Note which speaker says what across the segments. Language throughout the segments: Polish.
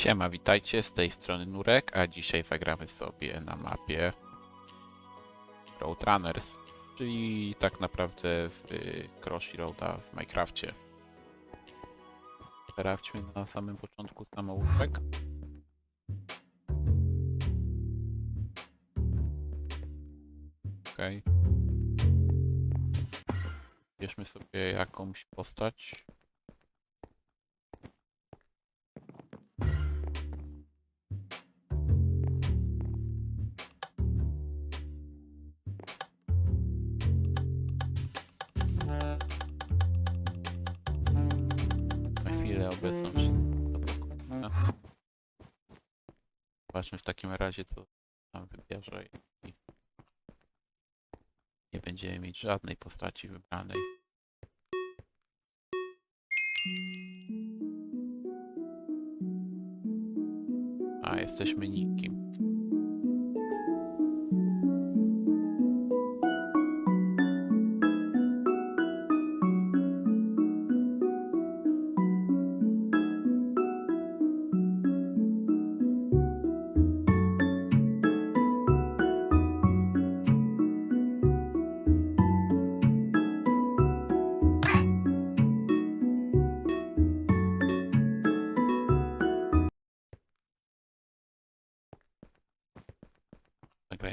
Speaker 1: Siema, witajcie, z tej strony Nurek, a dzisiaj zagramy sobie na mapie Roadrunners, czyli tak naprawdę w y, w Minecrafcie. Sprawdźmy na samym początku samouczek. Okej. Bierzmy sobie jakąś postać. Zobaczmy w takim razie, co nam wybierze i nie będziemy mieć żadnej postaci wybranej. A, jesteśmy nikim.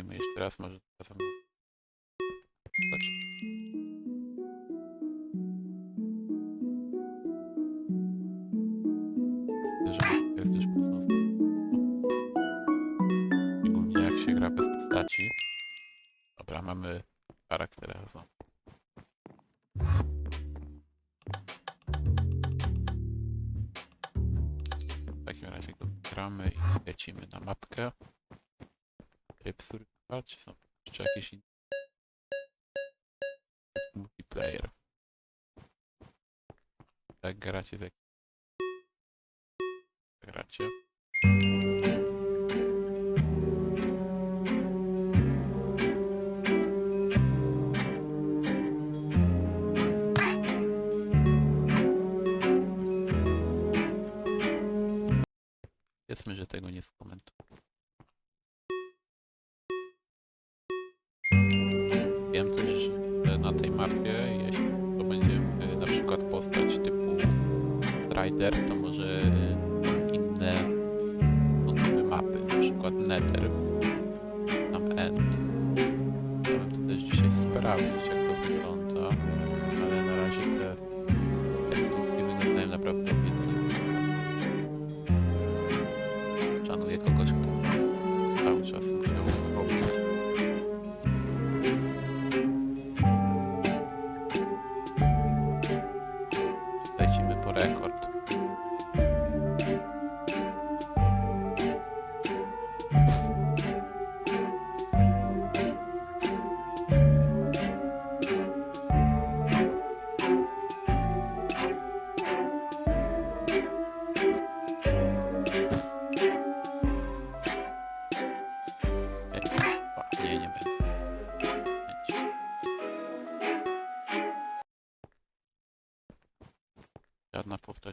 Speaker 1: Nagrajmy jeszcze raz, może że jest też jak się gra bez postaci. Dobra, mamy charakter razem. W takim razie gramy i lecimy na mapkę. Tryb survival, czy są jeszcze jakieś inne? Multiplayer. Tak gracie, tak gracie. Powiedzmy, że tego nie skomentuję. Strider, to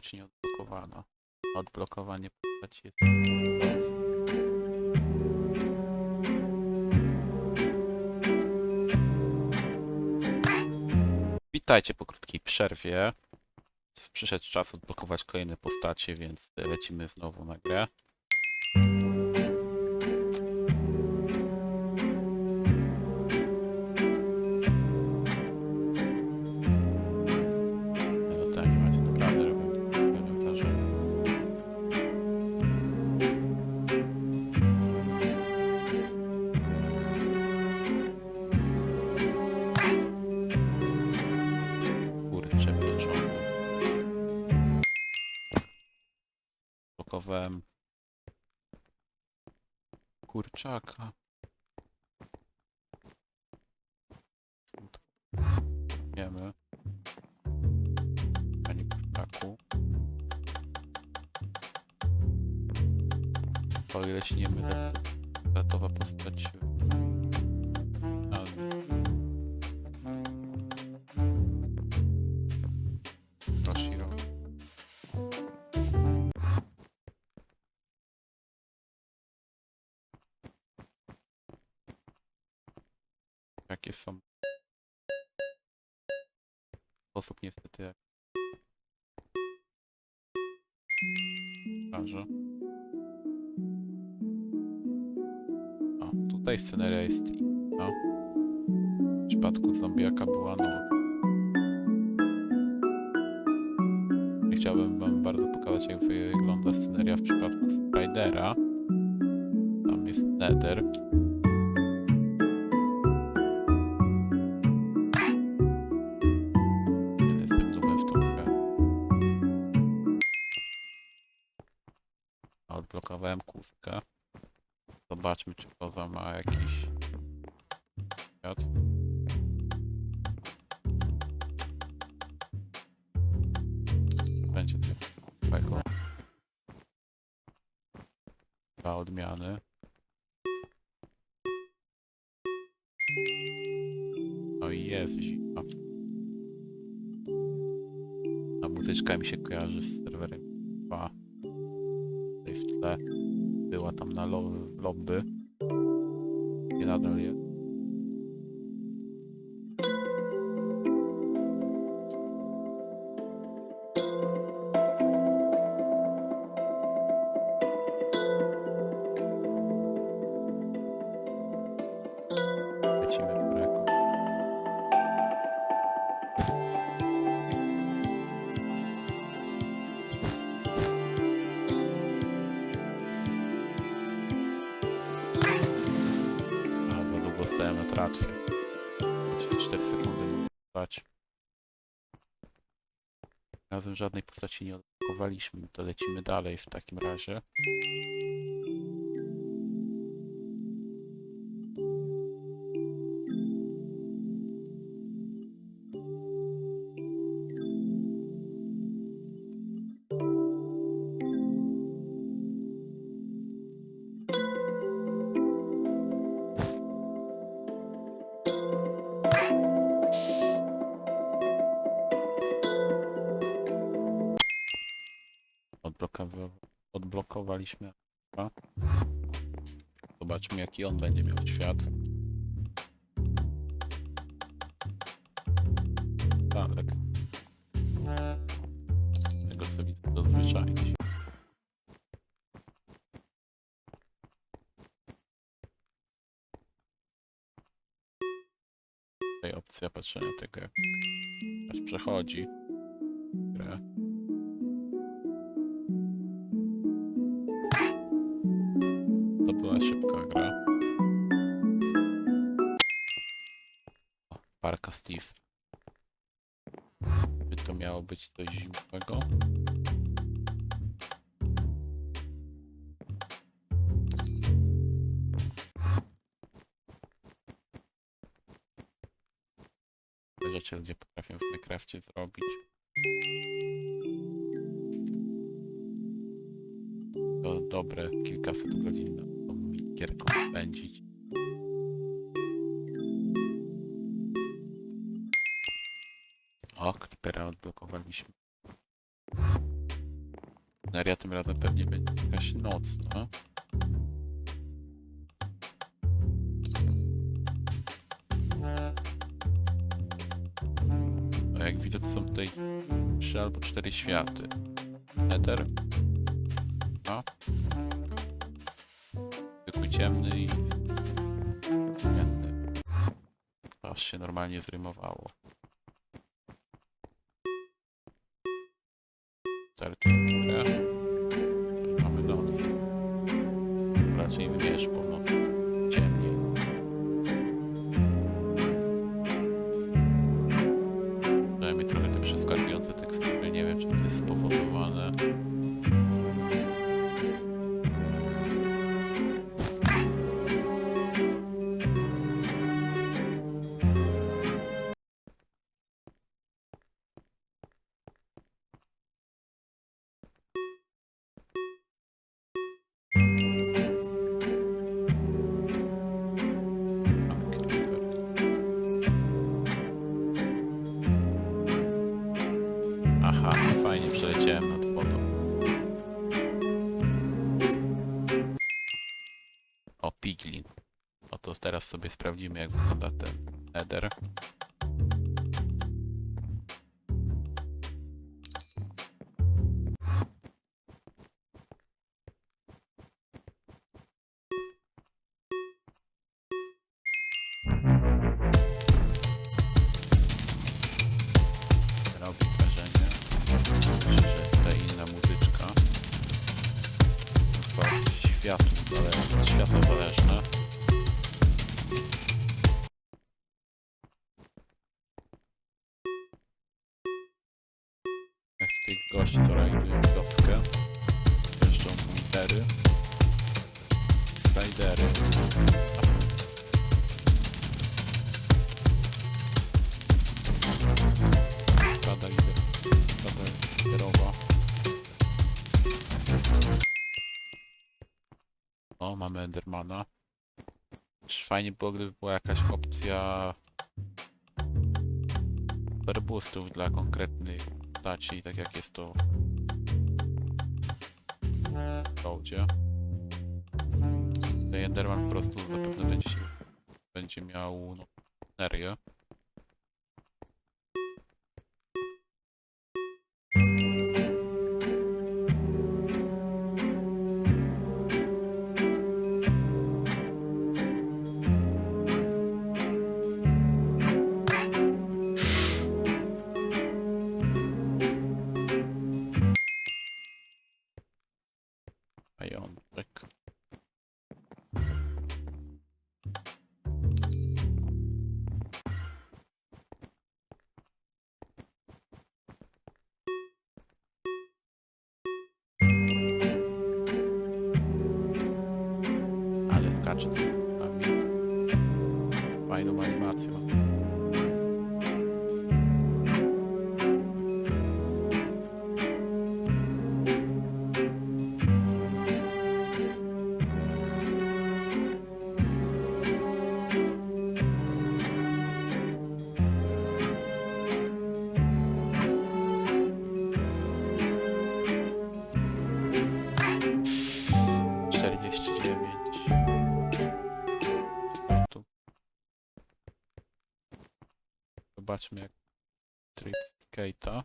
Speaker 1: postać nie odblokowana. Odblokowanie postaci jest Witajcie po krótkiej przerwie. Przyszedł czas odblokować kolejne postacie, więc lecimy znowu na grę. Kurczaka. Wiemy. Panie kurczaku. O ile się nie mylę, to gotowa postać. Jakie są. Sposób niestety jak. Pokażę. A, tutaj sceneria jest inna. W przypadku zombiaka była noc. Chciałbym wam bardzo pokazać jak wygląda sceneria w przypadku Stridera. Tam jest Nether. Będzie tego. Dwa odmiany. No i jest zima. A muzyczka mi się kojarzy z serwerem 2. Tutaj w tle była tam na lo lobby. I nadal jest. Razem żadnej postaci nie odblokowaliśmy, to lecimy dalej w takim razie. Odblokowa odblokowaliśmy. Zobaczmy jaki on będzie miał świat. Tak. Tego co widzę zazwyczaj. Tutaj opcja patrzenia tego jak aż przechodzi grę. Szybka gra. Parka Steve. By to miało być coś zimnego. Te rzeczy ludzie potrafią w Minecrafcie zrobić. To dobre kilkaset godzin gierką spędzić. O, Creepera odblokowaliśmy. Sceneria tym razem pewnie będzie jakaś nocna. A jak widzę, to są tutaj trzy albo cztery światy. Nether. No. Ciemny i... Ciemny. Aż się normalnie zrymowało. Grę. Mamy noc. Raczej wybierz po nocy. Ciemniej. Teraz sobie sprawdzimy jak wygląda ten Nether. Jest tutaj światła zależne. Od światła zależne. Mamy Endermana. Fajnie było, gdyby była jakaś opcja superboostów dla konkretnych postaci, tak jak jest to w. Ten Enderman po prostu zapewne będzie, się, będzie miał no, energię. Antártida. Amém. Vai no Mare Zobaczmy jak Triplicata.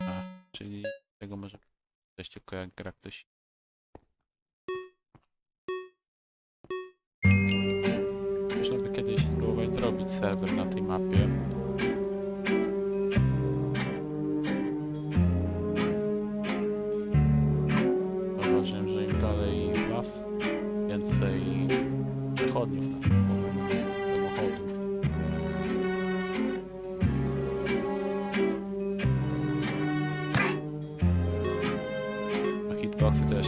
Speaker 1: A, czyli tego może też tylko jak gra ktoś. Można by kiedyś spróbować zrobić serwer na tej mapie. Przechodniów tam wchodzą, samochodów. A hitboxy też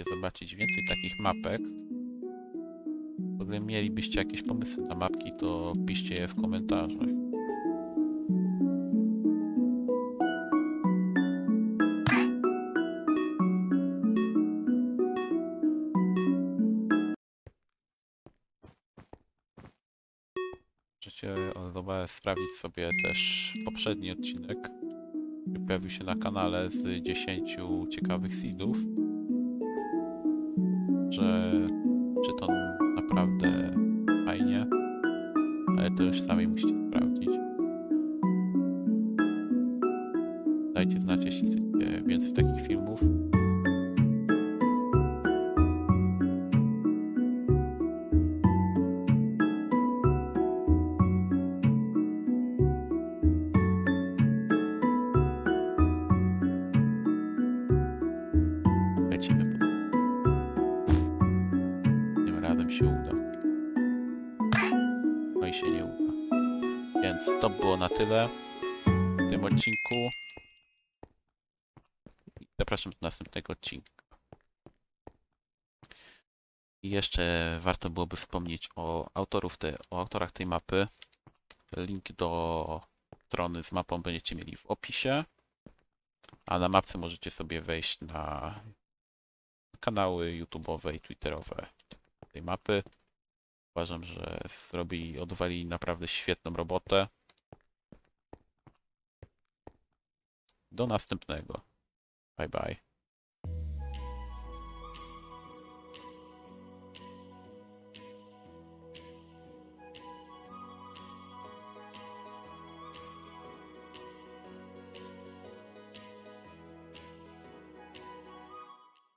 Speaker 1: Byście zobaczyć więcej takich mapek. Ogóle mielibyście jakieś pomysły na mapki, to piszcie je w komentarzach. Możecie sprawdzić sobie też poprzedni odcinek. który Pojawił się na kanale z 10 ciekawych seedów. Że czy to naprawdę fajnie, ale to już sami musicie sprawdzić. Dajcie znać, jeśli chcecie więcej takich tym razem się uda. No i się nie uda. Więc to było na tyle w tym odcinku. Zapraszam do następnego odcinka. I jeszcze warto byłoby wspomnieć o, autorów te, o autorach tej mapy. Link do strony z mapą będziecie mieli w opisie. A na mapce możecie sobie wejść na kanały YouTube'owe i Twitterowe tej mapy. Uważam, że zrobili, odwalili naprawdę świetną robotę. Do następnego. Bye bye.